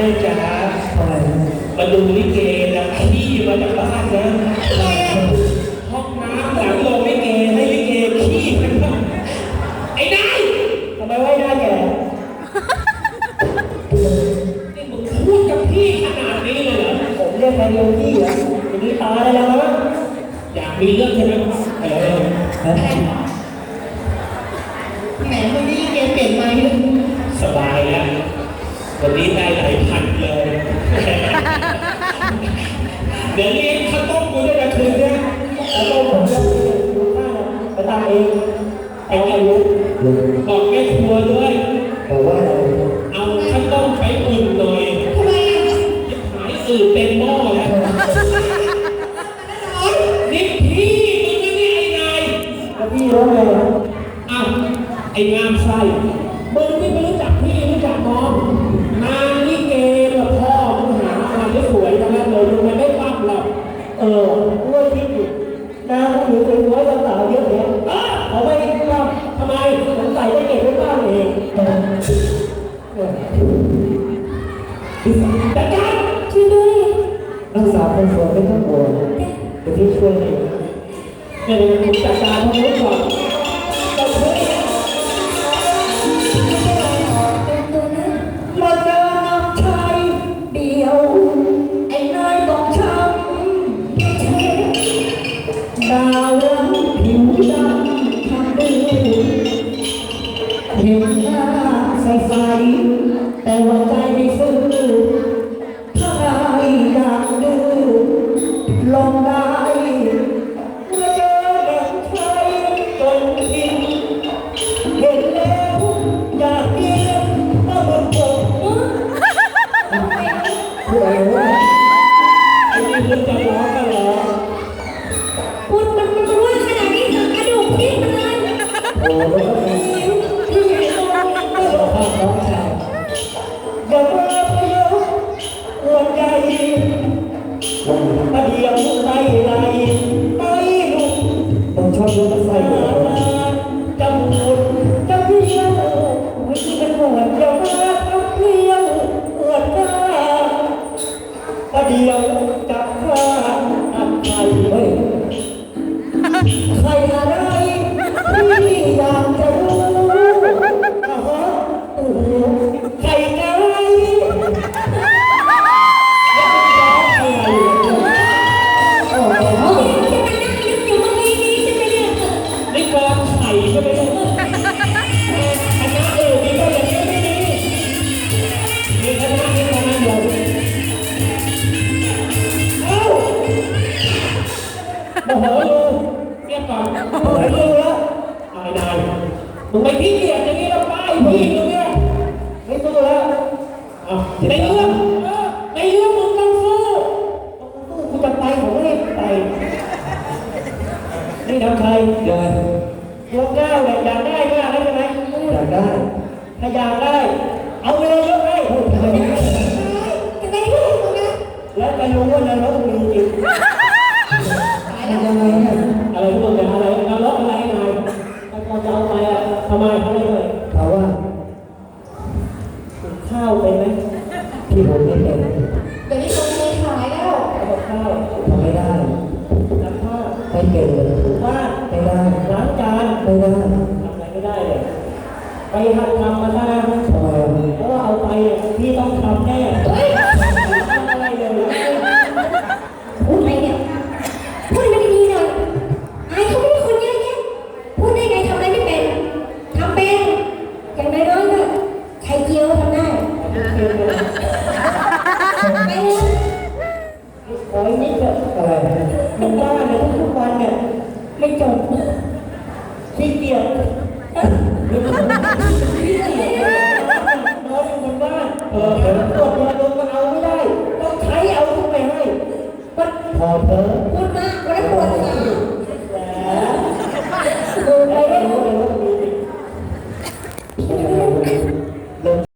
แม่จ๋าทำไมมาดูลิเกนะขี้มาจากบ้านนะห้องน้ำหลังโรงลิเกให้ลิเกขี้กันบ้างไอ้นายทำไมไว้หน้แก่นี่มึงพูดกับพี่ขนาดนี้เลยเหรอผมเรียกใครเดียวพี่เหรออย่างนี้ตายแล้วมั้งอยากมีเรื่องใช่ไหมเออแหมวันนี้เกมเปลี่ยนไหมสบายแล้ว วันนี้ได้หลายพันเลยเดี๋ยวเลี้ยงข้าวต้มกูด้วยนะคืนเนี้ยแล้วก็ผมจะดูข้าวไปตามเองไอ้อายุบอกแม่ครัวด้วย รักษาคนสวยเป็นทั้งหมดเดี๋ยวพี่ช่วยเองเดี๋ยวผมจัดการพวกนี้ก่อน ลองได้เมื่อเจอน้ำชายจนทิ้งเห็นแล้วอยากกินปลาหมึกบดผู้วะไอ้นี่คุณจะร้องกันเหรอคุณมันมันรู้ขนาดนี้กระดูดินเลยโอ้ ประเดี๋ยวไปไหลไปลุกต้องชอบดูรถไฟเหรอจำบุญจำเพียวไม่คิดเป็นหวนอย่ามาทำเพียวอวดหน้าประเดี๋ยวจับข้าอับไข่เฮ้ยใครอะไร โมโหลูเรียกก่อนโอ้ยดูแล้วอายนายมึงไปขี้เกียจอย่างนี้แล้วป้ายพี่มึงเนี่ยไม่สู้แล้วเอาในเรื่องเออในเรื่องมึงต้องสู้กูจะไปผมไม่ได้ไปนี่ทำใครเดินยกเก้าเนี่ยอยากได้มากแล้ใช่ไหมอยากได้ถ้าอยากได้ เอาไปเลยยกให้พูดทำได้จะไปที่ไหนนะแล้วไปรู้ว่านรกมีจริง ยังไงเนี่ยอะไรที่มึงจะอะไรนรกอะไรนายแล้วจะเอาไปอะทำไมเขาไม่เลยถามว่าข้าวเป็นไหมที่ผมไม่เป็นเดี๋ยวนี้ตรงนี้ขายแล้วเอากับข้าวทำไม่ได้ซักผ้าไม่เก่งเลยถูบ้านไม่ได้ล้างจานไม่ได้ทำอะไรไม่ได้เลยไปหัดทำมา ขอไม่จบอะไรมันบ้าเลทุกวันเนี่ยไม่จบขี้เกียจขี้น้องบ้าเออเดี๋ยวตราเอาไม่ได้ ต้องใช้เอาทุกไปให้พอเถอพูดมากไม่ได้ปวดขดูไปไ